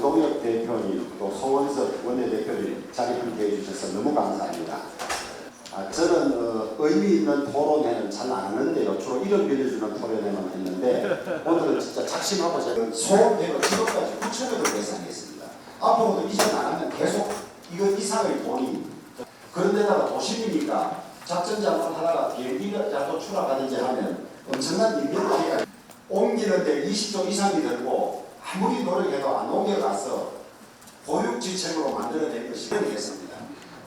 이 장동혁 대표님 또 송원석 원내대표님 자리 함께해 주셔서 너무 감사합니다. 아, 저는 어, 의미 있는 토론회는 잘 안 하는데요. 주로 이름 빌려주는 토론회만 했는데 오늘은 진짜 작심하고 제가 소원대로 지금까지 9천억을 계산했습니다. 앞으로도 이전 안 하면 계속 이거 이상의 돈이 그런데다가 도심이니까 작전장만 하다가 비행기라도 추락하든지 하면 엄청난 인명 피해가 옮기는데 20조 이상이 들고 아무리 노력해도 안 옮겨가서 보육지책으로 만들어낸 것이 했습니다.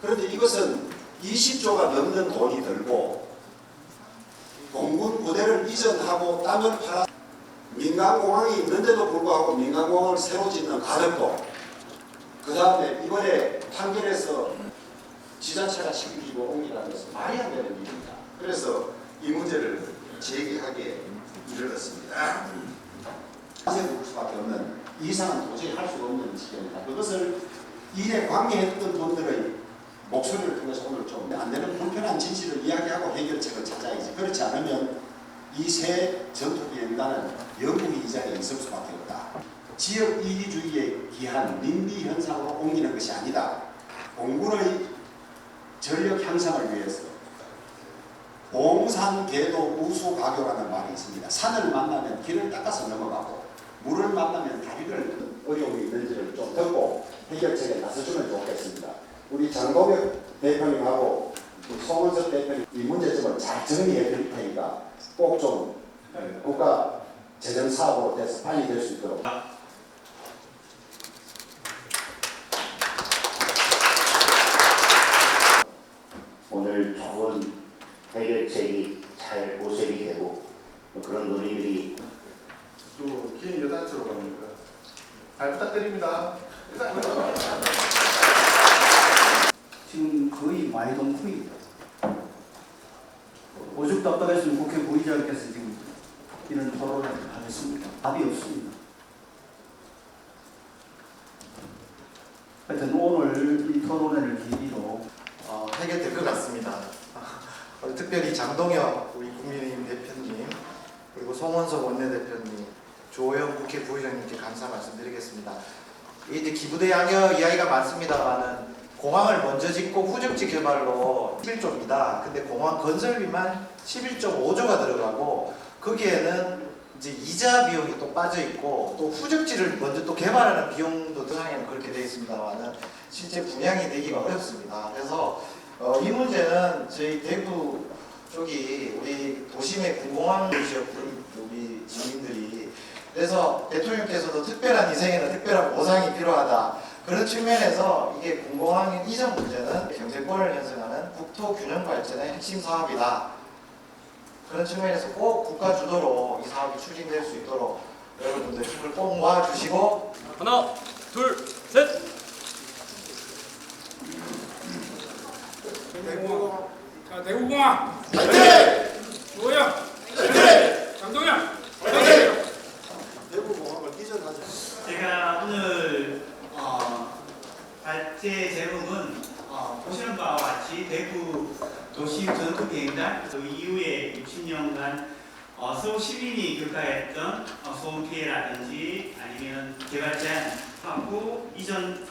그런데 이것은 20조가 넘는 돈이 들고 공군 부대를 이전하고 땅을 팔아 민간공항이 있는데도 불구하고 민간공항을 새로 짓는 가덕도 그 다음에 이번에 판결에서 지자체가 시키고 옮기라는 것은 말이 안 되는 일입니다. 그래서 이 문제를 제기하게 이르렀습니다. 사실 볼 수밖에 없는 이상은 도저히 할 수가 없는 지경이다. 그것을 일에 관계했던 분들의 목소리를 통해서 오늘 좀 안 되는 불편한 진실을 이야기하고 해결책을 찾아야지. 그렇지 않으면 이새 전투 비행단은 영국이 이 자리에 있을 수밖에 없다. 지역 이기주의에 기한 민비 현상으로 옮기는 것이 아니다. 공군의 전력 향상을 위해서 봉산 궤도 우수 가교라는 말이 있습니다. 산을 만나면 길을 닦아서 넘어가고 물을 만나면 다리를 어려움이 있는지를 좀 듣고 해결책에 나서주면 좋겠습니다. 우리 장동혁 대표님하고 송원석 대표님 이 문제점을 잘 정리해 드릴 테니까 꼭 좀 국가 재정 사업으로 돼서 빨리 될 수 있도록 오늘 좋은 해결책이 잘 모색이 되고 그런 논의들이 또 개인 여단체로 갑니까? 잘 부탁드립니다. 지금 거의 마이동 후입니다. 오죽 답답했으면 국회 부의장께서 지금 이런 토론을 하겠습니다. 답이 없습니다. 하여튼 오늘 이 토론회를 계기로 어, 해결될 것 같습니다. 어, 특별히 장동혁 우리 국민의힘 대표님 그리고 송원석 원내대표님 조영 국회 부의장님께 감사 말씀드리겠습니다. 이제 기부대 양여 이야기가 많습니다만은 공항을 먼저 짓고 후적지 개발로 11조입니다. 근데 공항 건설비만 11.5조가 들어가고 거기에는 이제 이자 비용이 또 빠져 있고 또 후적지를 먼저 또 개발하는 비용도 등항에는 그렇게 되어 있습니다만은 실제 분양이 되기가 어렵습니다. 그래서 어, 이 문제는 저희 대구 쪽이 우리 도심의 군공항 지역분 우리 주민들이 그래서 대통령께서도 특별한 희생에는 특별한 보상이 필요하다. 그런 측면에서 이게 군공항 이전 문제는 경제권을 형성하는 국토 균형 발전의 핵심 사업이다. 그런 측면에서 꼭 국가 주도로 이 사업이 추진될 수 있도록 여러분들 힘을 꼭 모아주시고 하나, 둘, 셋. 대구공항. 자, 대구공항. 조영. 장동영. 대구공항을 이전하자. 제가 오늘 어, 발제 제목은 어, 보시는 바와 같이 대구 도심 전투비행단 그 이후에 60년간 어, 서울 시민이 겪어했던 어, 소음 피해라든지 아니면 개발 제한 하고 이전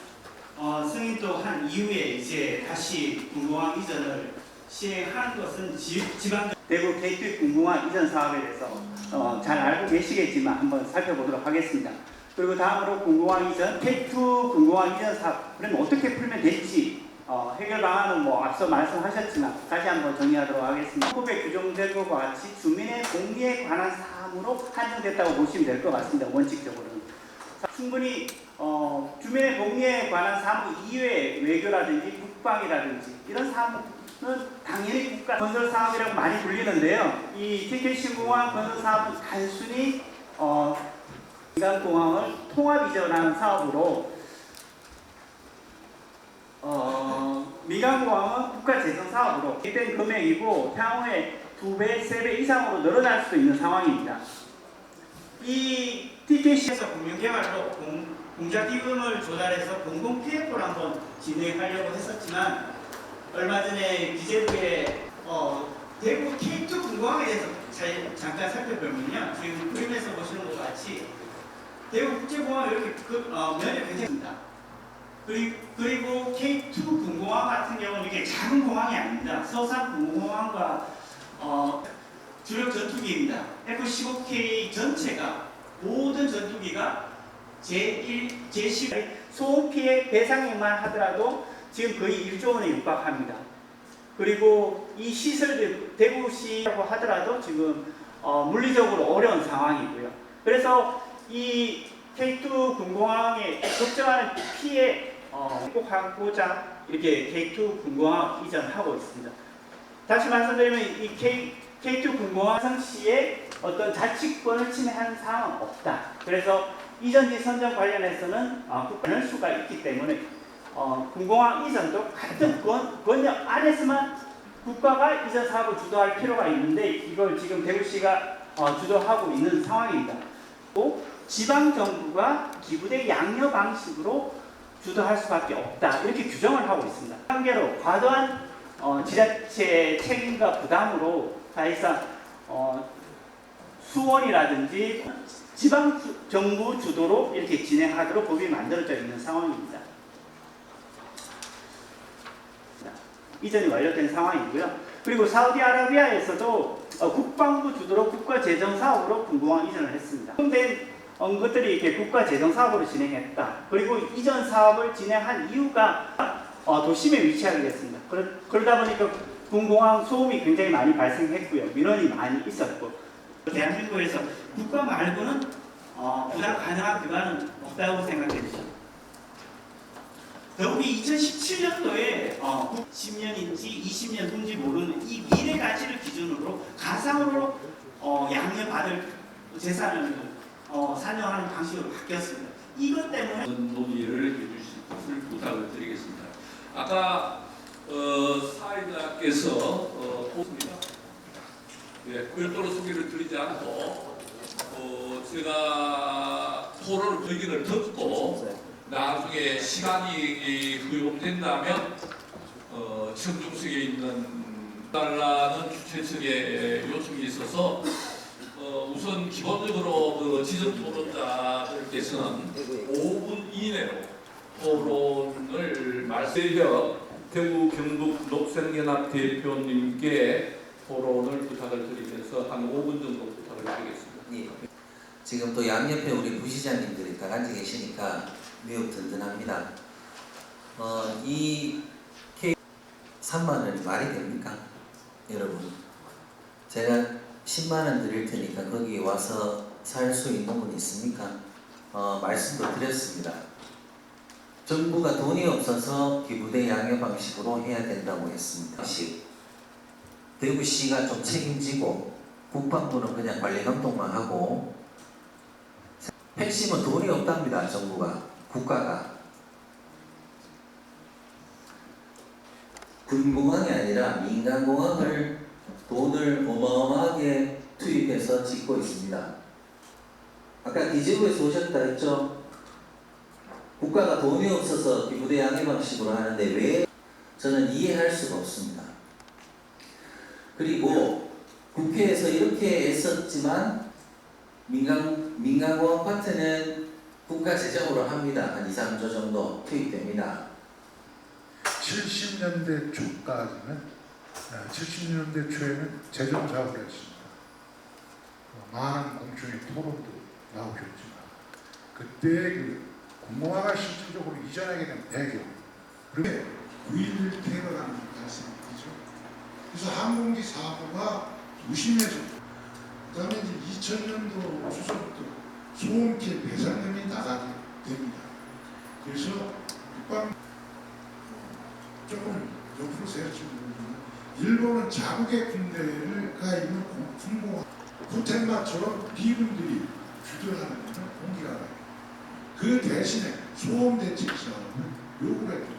어, 승인도 한 이후에 이제 다시 군공항 이전을 시행하는 것은 지, 지방 대구 K2 군공항 이전 사업에 대해서 어, 잘 알고 계시겠지만 한번 살펴보도록 하겠습니다. 그리고 다음으로 군공항 이전, K2 군공항 이전 사업, 그러면 어떻게 풀면 될지 어, 해결 방안은 뭐 앞서 말씀하셨지만 다시 한번 정리하도록 하겠습니다. 규정된 것과 같이 주민의 공리에 관한 사항으로 한정됐다고 보시면 될 것 같습니다. 원칙적으로는. 자, 충분히 어, 주민의 복리에 관한 사무 이외의 외교라든지 국방이라든지 이런 사무는 당연히 국가 건설 사업이라고 많이 불리는데요. 이 TKC 공항 건설 사업은 단순히 어, 민간공항을 통합 이전하는 사업으로 어, 민간공항은 국가재정 사업으로 계획된 금액이고 향후에 두 배, 세배 이상으로 늘어날 수도 있는 상황입니다. 이 TKC에서 공유개발로 공, 공작 기금을 조달해서 공공 PF를 한번 진행하려고 했었지만 얼마 전에 기재부에 어, 대구 K2 공공항에 대해서 잘, 잠깐 살펴보면요. 지금 그림에서 보시는 것 같이 대구 국제공항 이렇게 그, 어, 면이 굉장합니다. 그리고, 그리고 K2 공공항 같은 경우는 이게 작은 공항이 아닙니다. 서산 공공항과 어, 주력 전투기입니다. F-15K 전체가 모든 전투기가 제1, 제10 소음 피해 배상액만 하더라도 지금 거의 1조 원에 육박합니다. 그리고 이 시설들 대구시라고 하더라도 지금 어, 물리적으로 어려운 상황이고요. 그래서 이 K2 군공항에 걱정하는 피해 어, 극복하고자 이렇게 K2 군공항 이전하고 있습니다. 다시 말씀드리면 이 K, K2 군공항 성시에 어떤 자치권을 침해하는 사항은 없다. 그래서 이전지 선정 관련해서는 어, 국가는 수가 있기 때문에 어, 군공항 이전도 같은 권, 권역 안에서만 국가가 이전 사업을 주도할 필요가 있는데 이걸 지금 대구시가 어, 주도하고 있는 상황입니다. 또 지방 정부가 기부대 양녀 방식으로 주도할 수밖에 없다 이렇게 규정을 하고 있습니다. 한계로 과도한 어, 지자체 책임과 부담으로 사실상 어, 수원이라든지 지방 주- 정부 주도로 이렇게 진행하도록 법이 만들어져 있는 상황입니다. 자, 이전이 완료된 상황이고요. 그리고 사우디아라비아에서도 어, 국방부 주도로 국가 재정 사업으로 군공항 이전을 했습니다. 된 어, 것들이 이렇게 국가 재정 사업으로 진행했다. 그리고 이전 사업을 진행한 이유가 어, 도심에 위치하게 됐습니다. 그러, 그러다 보니까 군공항 소음이 굉장히 많이 발생했고요. 민원이 많이 있었고 대한민국에서 국가 말고는 어, 부담 가능한 기관은 없다고 생각됩니다. 더욱이 2017년도에 어, 10년인지 20년 후인지 모르는 이 미래 가치를 기준으로 가상으로 어, 양해받을 재산을 어, 산정하는 방식으로 바뀌었습니다. 이것 때문에 논의를 해주실 것을 부탁을 드리겠습니다. 아까 어, 사회자께서 어, 보습니다. 예, 별도로 소개를 드리지 않고 어, 제가 토론을 의견을 듣고 나중에 시간이 허용된다면 어, 청중석에 있는 달라는 주최 측의 요청이 있어서 어, 우선 기본적으로 그 지적 토론자들께서는 5분 이내로 토론을 말씀드려 대구 경북 녹색연합 대표님께 토론을 부탁을 드리면서 한 5분 정도 부탁을 드리겠습니다. 예. 지금 또 양옆에 우리 부시장님들이 다 앉아 계시니까 매우 든든합니다. 어, 이 K 3만 원이 말이 됩니까? 여러분. 제가 10만 원 드릴 테니까 거기 와서 살 수 있는 분 있습니까? 어, 말씀도 드렸습니다. 정부가 돈이 없어서 기부대 양해 방식으로 해야 된다고 했습니다. 시. 대구시가 좀 책임지고 국방부는 그냥 관리 감독만 하고 핵심은 돈이 없답니다. 정부가 국가가 군공항이 아니라 민간공항을 돈을 어마어마하게 투입해서 짓고 있습니다. 아까 기재부에서 오셨다 했죠? 국가가 돈이 없어서 기부대 양해 방식으로 하는데 왜 저는 이해할 수가 없습니다. 그리고 국회에서 이렇게 애썼지만 민간 민간공항 파트는 국가 재정으로 합니다. 한 2, 3조 정도 투입됩니다. 70년대 초까지는 70년대 초에는 재정 사업을 했습니다. 어, 많은 공청회 토론도 나오셨지만 그때 그 공공화가 실질적으로 이전하게 된 배경 그런데 9.11 테러라는 말씀이죠. 그래서 항공기 사고가 도심에서 그 다음에 이제 2000년도 초서부터 소음 피해 배상금이 나가게 됩니다. 그래서 국방 조금 옆으로 세웠지 모르지만 일본은 자국의 군대가 있는 군공 호텔마처럼 비군들이 주둔하는 공기가 나요. 그 대신에 소음 대책 사업을 요구했거든요.